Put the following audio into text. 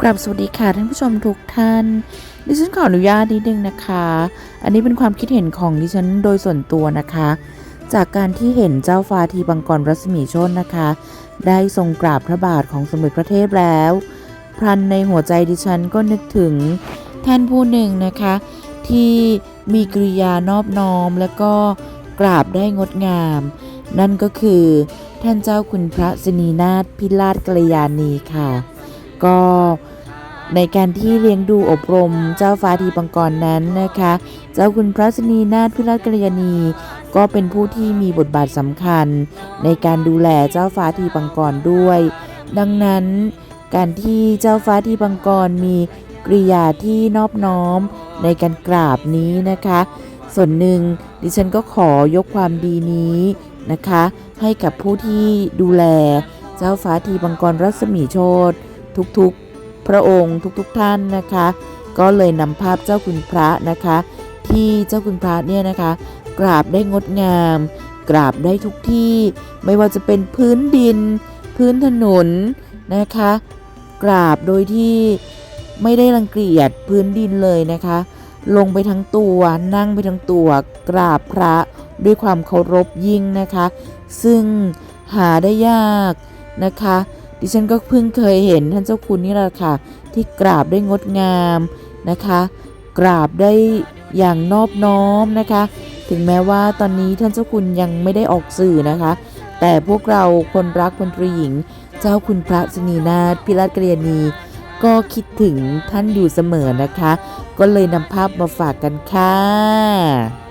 กราบสวัสดีค่ะท่านผู้ชมทุกท่าน ดิฉันขออนุญาตนิดนึงนะคะ อันนี้เป็นความคิดเห็นของดิฉันโดยส่วนตัวนะคะ จากการที่เห็นเจ้าฟ้าทีบังกรรัศมีชนนะคะ ได้ทรงกราบพระบาทของสมเด็จพระเทพแล้วพรันในหัวใจดิฉันก็นึกถึงท่านผู้หนึ่งนะคะ ที่มีกริยานอบน้อมแล้วก็กราบได้งดงาม นั่นก็คือท่านเจ้าคุณพระสนีนาถพิราชกัลยาณีค่ะ ก็ในการที่เลี้ยงดูอบรมเจ้าฟ้าทีปังกรนั้นนะคะ เจ้าคุณพระสนีนาถพิราชกัลยาณีก็เป็นผู้ที่มีบทบาทสำคัญ ในการดูแลเจ้าฟ้าทีปังกรด้วย ดังนั้นการที่เจ้าฟ้าทีปังกรมีกริยาที่นอบน้อมในการกราบนี้นะคะ ส่วนหนึ่งดิฉันก็ขอยกความดีนี้นะคะ ให้กับผู้ที่ดูแลเจ้าฟ้าทีปังกรรัศมีโชต ทุกๆพระองค์ทุกๆท่านนะคะ ก็เลยนำภาพเจ้าคุณพระนะคะ ที่เจ้าคุณพระเนี่ยนะคะ กราบได้งดงาม กราบได้ทุกที่ไม่ว่าจะเป็นพื้นดิน พื้นถนนนะคะ กราบโดยที่ไม่ได้รังเกียจพื้นดินเลยนะคะ ลงไปทั้งตัวนั่งไปทั้งตัว กราบพระด้วยความเคารพยิ่งนะคะ ซึ่งหาได้ยากนะคะ ดิฉันก็เพิ่งเคยเห็นท่านเจ้าคุณนี่แหละค่ะ ที่กราบได้งดงามนะคะ กราบได้อย่างนอบน้อมนะคะ ถึงแม้ว่าตอนนี้ท่านเจ้าคุณยังไม่ได้ออกสื่อนะคะ แต่พวกเราคนรักพลตรีหญิง เจ้าคุณพระสนีนาถพิราชกรยนี ก็คิดถึงท่านอยู่เสมอนะคะ ก็เลยนำภาพมาฝากกันค่ะ